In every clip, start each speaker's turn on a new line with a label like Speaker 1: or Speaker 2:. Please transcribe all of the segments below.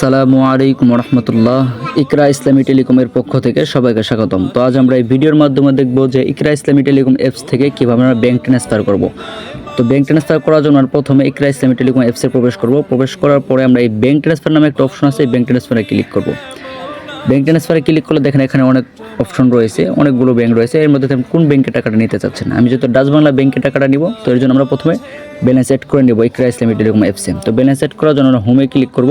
Speaker 1: সালামু আলাইকুম রহমতুল্লাহ। ইকরা ইসলামী টেলিকমের পক্ষ থেকে সবাইকে স্বাগতম। তো আজ আমরা এই ভিডিওর মাধ্যমে দেখব যে ইকরা ইসলামী টেলিকম অ্যাপস থেকে কীভাবে আমরা ব্যাংক ট্রান্সফার করব। তো ব্যাংক ট্রান্সফার করার জন্য প্রথমে ইকরা ইসলামী টেলিকম অ্যাপসে প্রবেশ করব। প্রবেশ করার পরে আমরা এই ব্যাঙ্ক ট্রান্সফার নামে একটা অপশন আছে, এই ব্যাঙ্ক ট্রান্সফারে ক্লিক করব। ব্যাংক ট্রান্সফারে ক্লিক করলে দেখেন এখানে অনেক অপশন রয়েছে, অনেকগুলো ব্যাঙ্ক রয়েছে। এর মধ্যে কোন ব্যাঙ্কে টাকাটা নিতে চাচ্ছেন আমি যেহেতু ডাচ বাংলা ব্যাংকে টাকাটা নিব, তো এর জন্য আমরা প্রথমে ব্যালেন্স অ্যাড করে নেব ইকরা ইসলামী টেলিকম অ্যাপসে তো ব্যালেন্স অ্যাড করার জন্য আমরা হোমে ক্লিক করব।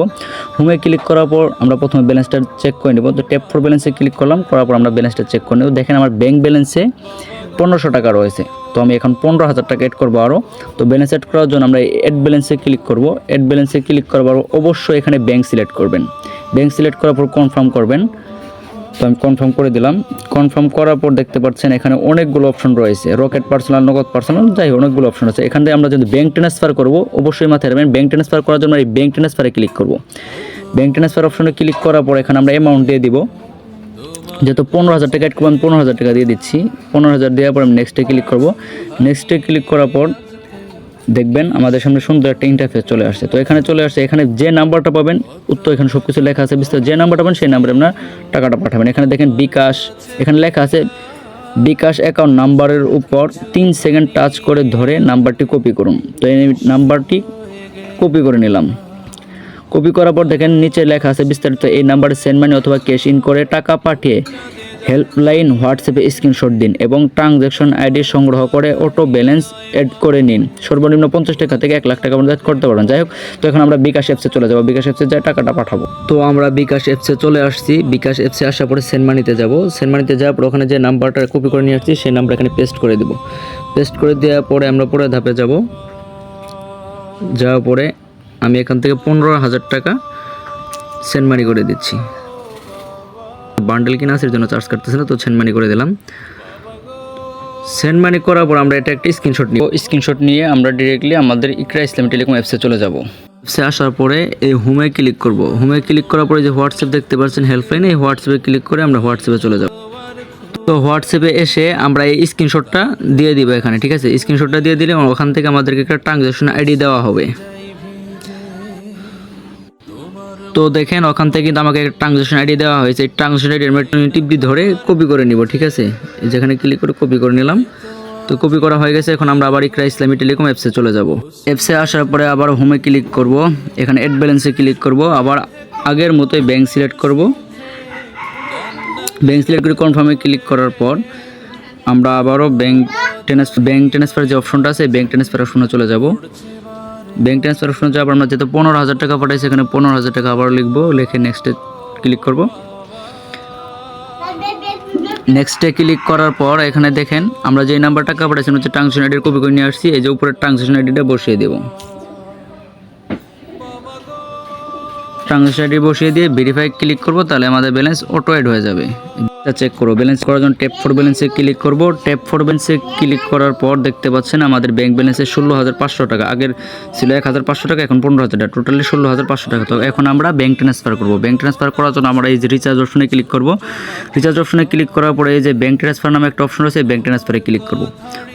Speaker 1: হোমে ক্লিক করার পর আমরা প্রথমে ব্যালেন্সটা চেক করে নেব। তো ট্যাপ ফর ব্যালেন্সে ক্লিক করলাম, করার পর আমরা ব্যালেন্সটা চেক করে নেব। দেখেন আমার ব্যাঙ্ক ব্যালেন্সে পনেরোশো টাকা রয়েছে। তো আমি এখন পনেরো হাজার টাকা অ্যাড করব আরও তো ব্যালেন্স অ্যাড করার জন্য আমরা অ্যাড ব্যালেন্সে ক্লিক করব। অ্যাড ব্যালেন্সে ক্লিক পর অবশ্যই এখানে ব্যাঙ্ক সিলেক্ট করবেন। ব্যাংক সিলেক্ট করার পর কনফার্ম করবেন। তো আমি কনফার্ম করে দিলাম। কনফার্ম করার পর দেখতে পাচ্ছেন এখানে অনেকগুলো অপশন রয়েছে। রকেট পার্সোনাল নগদ পার্সোনাল যাই অনেকগুলো অপশন আছে। এখান থেকে আমরা যদি ব্যাঙ্ক ট্রান্সফার করব, অবশ্যই মাথায় রাখবেন ব্যাঙ্ক ট্রান্সফার করার জন্য এই ব্যাঙ্ক ট্রান্সফারে ক্লিক করব। ব্যাঙ্ক ট্রান্সফার অপশনে ক্লিক করার পর এখানে আমরা অ্যামাউন্ট দিয়ে দিব। যেহেতু পনেরো হাজার টাকা অ্যাড করব আমি পনেরো হাজার টাকা দিয়ে দিচ্ছি। পনেরো হাজার দেওয়ার পর আমি নেক্সটে ক্লিক করব। নেক্সটে ক্লিক করার পর দেখবেন আমাদের সামনে সুন্দর একটা ইন্টারফেস চলে আসছে। তো এখানে চলে আসছে, এখানে যে নাম্বারটা পাবেন, উত্তর এখানে সব কিছু লেখা আছে, বিস্তারিত যে নাম্বারটা পাবেন, সেই নাম্বারে আপনার টাকাটা পাঠাবেন। এখানে দেখেন বিকাশ, এখানে লেখা আছে, বিকাশ অ্যাকাউন্ট নাম্বারের উপর তিন সেকেন্ড টাচ করে ধরে নাম্বারটি কপি করুন। তো এই নাম্বারটি কপি করে নিলাম। কপি করার পর দেখেন নিচে লেখা আছে বিস্তারিত, এই নাম্বারে সেন্ড মানি অথবা ক্যাশ ইন করে টাকা পাঠিয়ে হেল্পলাইন হোয়াটসঅ্যাপে স্ক্রিনশট দিন এবং ট্রানজ্যাকশন আইডি সংগ্রহ করে অটো ব্যালেন্স অ্যাড করে নিন। সর্বনিম্ন পঞ্চাশ টাকা থেকে এক লাখ টাকা পর্যন্ত করতে পারবেন। যাই হোক তো এখন আমরা বিকাশ অ্যাপসে চলে যাব। বিকাশ অ্যাপসে যা টাকাটা পাঠাবো। তো আমরা বিকাশ অ্যাপসে চলে আসছি। বিকাশ অ্যাপসে আসার পরে সেন্ড মানিতে যাব। সেন্ড মানিতে যাওয়ার পর ওখানে যে নাম্বারটা কপি করে নিয়ে আসছি, সেই নাম্বার এখানে পেস্ট করে দিব। পেস্ট করে দেওয়ার পরে আমরা পরে ধাপে যাব। যাওয়ার পরে আমি এখান থেকে পনেরো হাজার টাকা সেন্ড মানি করে দিচ্ছি। বান্ডেল কিনা আছে জন্য চার্জ কাটতেছে না তো সেন্ড মানি করে দিলাম। সেন্ড মানি করার পর আমরা এটা একটা স্ক্রিনশট নিব। স্ক্রিনশট নিয়ে আমরা ডিরেক্টলি আমাদের ইকরা ইসলাম টেলিকম অ্যাপসে চলে যাব। অ্যাপসে আসার পরে এই হোমে ক্লিক করব। হোমে ক্লিক করার পরে যে হোয়াটসঅ্যাপ দেখতে পাচ্ছেন হেল্পলাইন এই হোয়াটসঅ্যাপে ক্লিক করে আমরা হোয়াটসঅ্যাপে চলে যাব। তো হোয়াটসঅ্যাপে এসে আমরা এই স্ক্রিনশটটা দিয়ে দিব এখানে ঠিক আছে? স্ক্রিনশটটা দিয়ে দিলে ওখান থেকে আমাদেরকে একটা ট্রানজ্যাকশন আইডি দেওয়া হবে। তো দেখেন, ওখান থেকে কিন্তু আমাকে একটা ট্রানজ্যাকশন আইডি দেওয়া হয়েছে। এই ট্রানজ্যাকশন আইডি আমরা টিপি ধরে কপি করে নিব, ঠিক আছে? যেখানে ক্লিক করে কপি করে নিলাম। তো কপি করা হয়ে গেছে, এখন আমরা আবার ইকরা ইসলামী টেলিকম অ্যাপসে চলে যাব। অ্যাপসে আসার পরে আবার হোমে ক্লিক করব। এখানে অ্যাড ব্যালেন্সে ক্লিক করব। আবার আগের মতোই ব্যাংক সিলেক্ট করব। ব্যাংক সিলেক্ট করে কনফার্মে ক্লিক করার পর আমরা আবারও ব্যাংক ট্রান্সফার ব্যাংক ট্রান্সফার যে অপশনটা আছে ব্যাংক ট্রান্সফার অপশনে চলে যাব। ব্যাংক ট্রান্সফার অপশনে পর আমরা যেহেতু পনেরো হাজার টাকা পাঠাইছি, এখানে পনেরো হাজার টাকা আবার লিখব, লিখে নেক্সটে ক্লিক করব। নেক্সটে ক্লিক করার পর এখানে দেখেন, আমরা যে নাম্বার টাকা পাঠাইছি, হচ্ছে ট্রানজেকশন আইডির কপি করে নিয়ে আসছি, এই যে উপরে ট্রানজেকশন আইডিটা বসিয়ে দেবো। ট্রানজেকশন আইডি বসিয়ে দিয়ে ভেরিফাই ক্লিক করব, তাহলে আমাদের ব্যালেন্স অটো অ্যাড হয়ে যাবে। এটা চেক করব ব্যালেন্স করার জন্য ট্যাপ ফোর ব্যালেন্সে ক্লিক করব। ট্যাপ ফোর ব্যালেন্সে ক্লিক করার পর দেখতে পাচ্ছেন আমাদের ব্যাংক ব্যালেন্সে ষোলো হাজার পাঁচশো টাকা। আগের ছিল এক হাজার পাঁচশো টাকা, এখন পনেরো হাজার টাকা। টোটালি ষোলো হাজার পাঁচশো টাকা। তো এখন আমরা ব্যাংক ট্রান্সফার করব। ব্যাংক ট্রান্সফার করার জন্য আমরা এই যে রিচার্জ অপশনে ক্লিক করব। রিচার্জ অপশনে ক্লিক করার পরে এই যে ব্যাংক ট্রান্সফার নামে একটা অপশন রয়েছে ব্যাংক ট্রান্সফারে ক্লিক করব।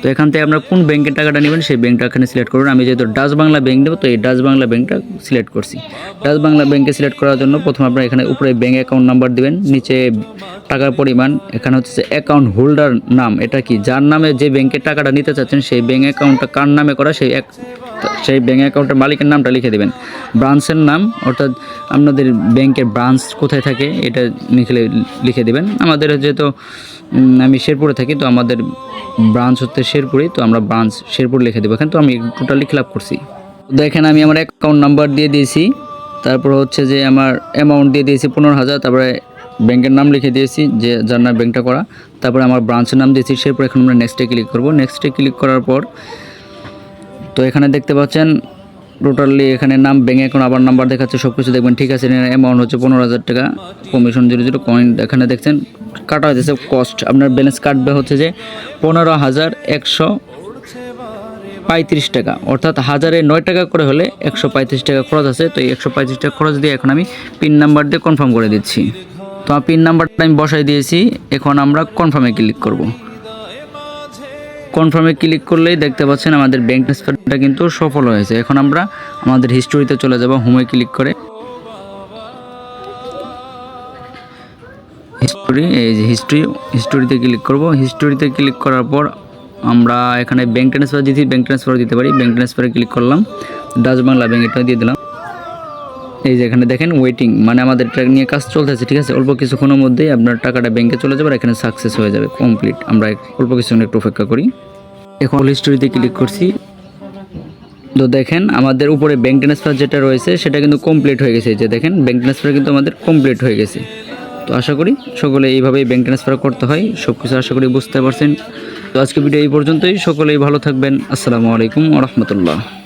Speaker 1: তো এখান থেকে আমরা কোন ব্যাংকের টাকাটা নেবেন, সেই ব্যাংকটা এখানে সিলেক্ট করবেন আমি যেহেতু ডাচ বাংলা ব্যাংক নেব, তো এই ডাচ বাংলা ব্যাংকটা সিলেক্ট করছি। ডাচ বাংলা ব্যাংকে সিলেক্ট করার জন্য প্রথমে আপনার এখানে উপরে ব্যাংক অ্যাকাউন্ট নাম্বার দেবেন। নিচে টাকার পরিমাণ, এখানে হচ্ছে অ্যাকাউন্ট হোল্ডার নাম, এটা কি? যার নামে যে ব্যাংকের টাকাটা নিতে চাচ্ছেন, সেই ব্যাংক অ্যাকাউন্টটা কার নামে করা? সেই এক সেই ব্যাঙ্ক অ্যাকাউন্টের মালিকের নামটা লিখে দেবেন। ব্রাঞ্চের নাম, অর্থাৎ আপনাদের ব্যাংকের ব্রাঞ্চ কোথায় থাকে, এটা লিখে লিখে দেবেন। আমাদের যেহেতু আমি শেরপুরে থাকি, তো আমাদের ব্রাঞ্চ হচ্ছে শেরপুরে তো আমরা ব্রাঞ্চ শেরপুর লিখে দেবো। এখানে তো আমি টোটালি ফিল আপ করছি। দেখেন, আমি আমার অ্যাকাউন্ট নাম্বার দিয়ে দিয়েছি। তারপর হচ্ছে যে আমার অ্যামাউন্ট দিয়ে দিয়েছি পনেরো হাজার, তারপরে ব্যাংকের নাম লিখে দিয়েছি, যে যার নাম ব্যাংকটা করা। তারপরে আমার ব্রাঞ্চের নাম দিয়েছি, সেরপর এখন আমরা নেক্সটে ক্লিক করব। নেক্সটে ক্লিক করার পর, তো এখানে দেখতে পাচ্ছেন টোটালি এখানে নাম ব্যাঙ্ক অ্যাকাউন্ট আবার নাম্বার দেখাচ্ছে সব কিছু দেখবেন, ঠিক আছে অ্যামাউন্ট হচ্ছে পনেরো হাজার টাকা কমিশন জিরো জিরো কয়েন এখানে দেখছেন, কাটা হয়েছে কস্ট আপনার ব্যালেন্স কাটবে হচ্ছে যে পনেরো হাজার একশো পঁয়ত্রিশ টাকা, অর্থাৎ হাজারে নয় টাকা করে হলে একশো পঁয়ত্রিশ টাকা খরচ আছে, তো এই একশো পঁয়ত্রিশ টাকা খরচ দিয়ে এখন আমি পিন নাম্বার দিয়ে কনফার্ম করে দিচ্ছি। তোমার পিন নাম্বারটা আমি বসাই দিয়েছি। এখন আমরা কনফার্মে ক্লিক করব। কনফার্মে ক্লিক করলেই দেখতে পাচ্ছেন আমাদের ব্যাঙ্ক ট্রান্সফারটা কিন্তু সফল হয়েছে। এখন আমরা আমাদের হিস্টোরিতে চলে যাব হোমে ক্লিক করে। হিস্টোরি এই যে হিস্ট্রি হিস্টোরিতে ক্লিক করব। হিস্টোরিতে ক্লিক করার পর আমরা এখানে ব্যাঙ্ক ট্রান্সফার দিতে ব্যাঙ্ক ট্রান্সফার দিতে পারি। ব্যাঙ্ক ট্রান্সফারে ক্লিক করলাম। ডাচ বাংলা ব্যাংক এটা দিয়ে দিলাম। এই যে এখানে দেখেন ওয়েটিং মানে আমাদের ট্র্যাক নিয়ে কাজ চলতেছে, ঠিক আছে? অল্প কিছুক্ষণের মধ্যেই আপনার টাকাটা ব্যাংকে চলে যাবে আর এখানে সাকসেস হয়ে যাবে কমপ্লিট আমরা অল্প কিছুক্ষণ একটু অপেক্ষা করি। এখন হিস্টোরিতে ক্লিক করছি। তো দেখেন, আমাদের উপরে ব্যাঙ্ক ট্রান্সফার যেটা রয়েছে, সেটা কিন্তু কমপ্লিট হয়ে গেছে। যে দেখেন ব্যাঙ্ক ট্রান্সফার কিন্তু আমাদের কমপ্লিট হয়ে গেছে। তো আশা করি সকলে এইভাবেই ব্যাঙ্ক ট্রান্সফার করতে হয় সব কিছু আশা করি বুঝতে পারছেন। তো আজকে ভিডিও এই পর্যন্তই, সকলেই ভালো থাকবেন। আসসালামু আলাইকুম রহমতুল্লাহ।